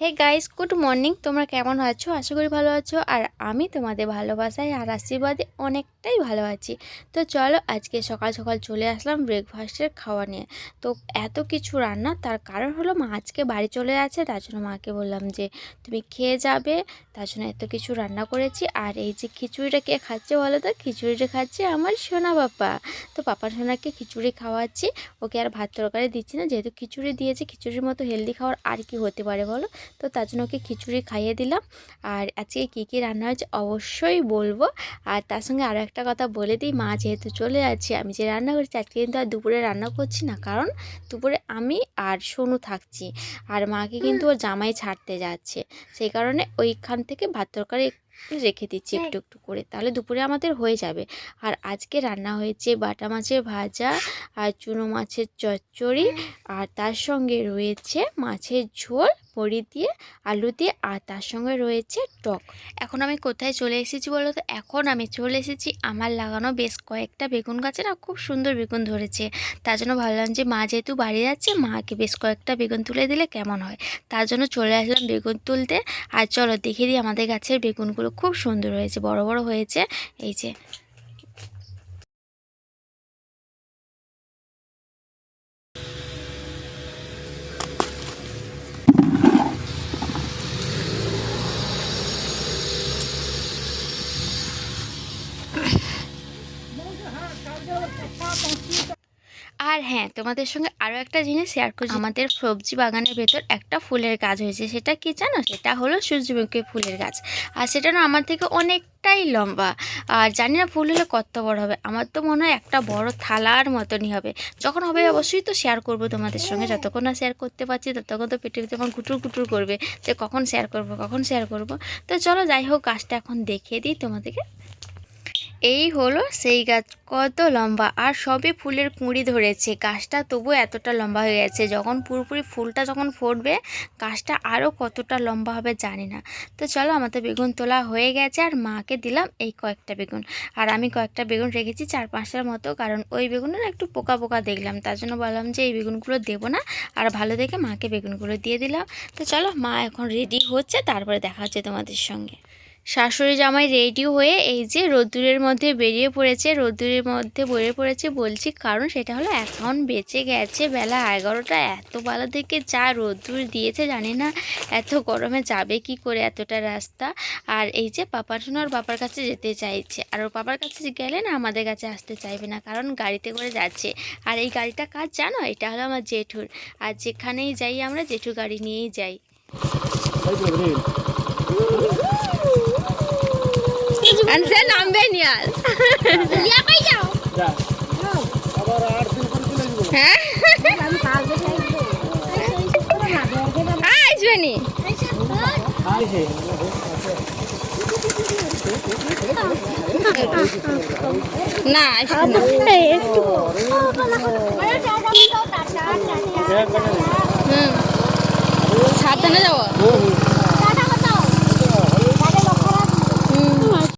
Hey guys good morning তোমরা কেমন আছো? আশা করি ভালো আছো। আর আমি তোমাদের ভালোবাসায় আর আশীর্বাদে অনেকটাই ভালো আছি। তো চলো আজকে সকাল সকাল চলে আসলাম ব্রেকফাস্টের খাওয়া নিয়ে। তো এত কিছু রান্না, তার কারণ হলো মা আজকে বাড়ি চলে আছে তার জন্য মাকে বললাম যে, তুমি খেয়ে যাবে। তার জন্য এত কিছু রান্না করেছি। আর এই যে খিচুড়িটা কে খাচ্ছে বলো তো? খিচুড়িটা খাচ্ছে আমার সোনা বাপা তো পাপা সোনাকে খিচুড়ি খাওয়াচ্ছি। ওকে আর ভাত তরকারি দিচ্ছি না, যেহেতু খিচুড়ি দিয়েছি, খিচুড়ির মতো হেলদি খাওয়ার আর কি হতে পারে বলো? তো তার জন্য ওকে খিচুড়ি খাইয়ে দিলাম। আর আজকে কী কী রান্না হয়েছে অবশ্যই বলব। আর তার সঙ্গে আরও একটা কথা বলে দিই, মা যেহেতু চলে যাচ্ছে, আমি যে রান্না করছি, আজকে কিন্তু আর দুপুরে রান্না করছি না, কারণ দুপুরে আমি আর সোনু থাকছি। আর মাকে কিন্তু ওর জামাই ছাড়তে যাচ্ছে, সেই কারণে ওইখান থেকে ভাত তরকারি রেখে দিচ্ছি একটু একটু করে, তাহলে দুপুরে আমাদের হয়ে যাবে। আর আজকে রান্না হয়েছে বাটা মাছের ভাজা আর চুনো মাছের চচ্চড়ি আর তার সঙ্গে রয়েছে মাছের ঝোল, বড়ি দিয়ে আলু দিয়ে, আর তার সঙ্গে রয়েছে টক। এখন আমি কোথায় চলে এসেছি বলো তো? এখন আমি চলে এসেছি। আমার লাগানো বেশ কয়েকটা বেগুন গাছে না খুব সুন্দর বেগুন ধরেছে। তার জন্য ভাবলাম যে মা যেহেতু বাড়ি যাচ্ছে, মাকে বেশ কয়েকটা বেগুন তুলে দিলে কেমন হয়? তার জন্য চলে আসলাম বেগুন তুলতে। আর চলো দেখে দিই আমাদের গাছের বেগুনগুলো খুব সুন্দর হয়েছে, বড় বড় হয়েছে। এই যে আর হ্যাঁ তোমাদের সঙ্গে আরও একটা জিনিস শেয়ার করছি। আমাদের সবজি বাগানের ভেতর একটা ফুলের গাছ হয়েছে। সেটা কি জানো? সেটা হলো সূর্যমুখী ফুলের গাছ। আর সেটা না আমার থেকে অনেকটাই লম্বা। আর জানি না ফুল হলে কত বড় হবে। আমার তো মনে হয় একটা বড় থালার মতনই হবে। যখন হবে অবশ্যই তো শেয়ার করব তোমাদের সঙ্গে। যতক্ষণ না শেয়ার করতে পারছি, ততক্ষণ তো পেটে আমার গুটুর গুটুর করবে। যে কখন শেয়ার করব, কখন শেয়ার করব। তো চলো যাই হোক, গাছটা এখন দেখিয়ে দিই তোমাদেরকে। এই হলো সেই গাছ। কত লম্বা। আর সবে ফুলের কুঁড়ি ধরেছে। গাছটা তবু এতটা লম্বা হয়ে গেছে। যখন পুরোপুরি ফুলটা যখন ফুটবে, গাছটা আরও কতটা লম্বা হবে জানি না। তো চলো আমাদের বেগুন তোলা হয়ে গেছে আর মাকে দিলাম এই কয়েকটা বেগুন। আর আমি কয়েকটা বেগুন রেখেছি চার পাঁচটার মতো, কারণ ওই বেগুনে একটু পোকা পোকা দেখলাম। তার জন্য বললাম যে এই বেগুনগুলো দেবো না। আর ভালো দেখে মাকে বেগুনগুলো দিয়ে দিলাম। তো চলো মা এখন রেডি হচ্ছে, তারপরে দেখা হচ্ছে তোমাদের সঙ্গে। শাশুড়ি জামাই রেডি হয়ে এই যে রোদ্দুরের মধ্যে বেরিয়ে পড়েছে, রোদ্দুরের মধ্যে বেরিয়ে পড়েছে বলছি কারণ সেটা হলো এখন বেঁচে গেছে বেলা এগারোটা। এত বেলা থেকে যা রোদ্দুর দিয়েছে জানি না এত গরমে যাবে কি করে এতটা রাস্তা। আর এই যে পাপার ওর বাবার কাছে যেতে চাইছে। আর ওর বাবার কাছে গেলে না আমাদের কাছে আসতে চাইবে না কারণ গাড়িতে করে যাচ্ছে। আর এই গাড়িটা কাজ জানো? এটা হলো আমার জেঠুর। আর যেখানেই যাই আমরা জেঠু গাড়ি নিয়েই যাই। আর সে নামবে নি আর হ্যাঁ আসবে নি না হুম সাবধানে যাব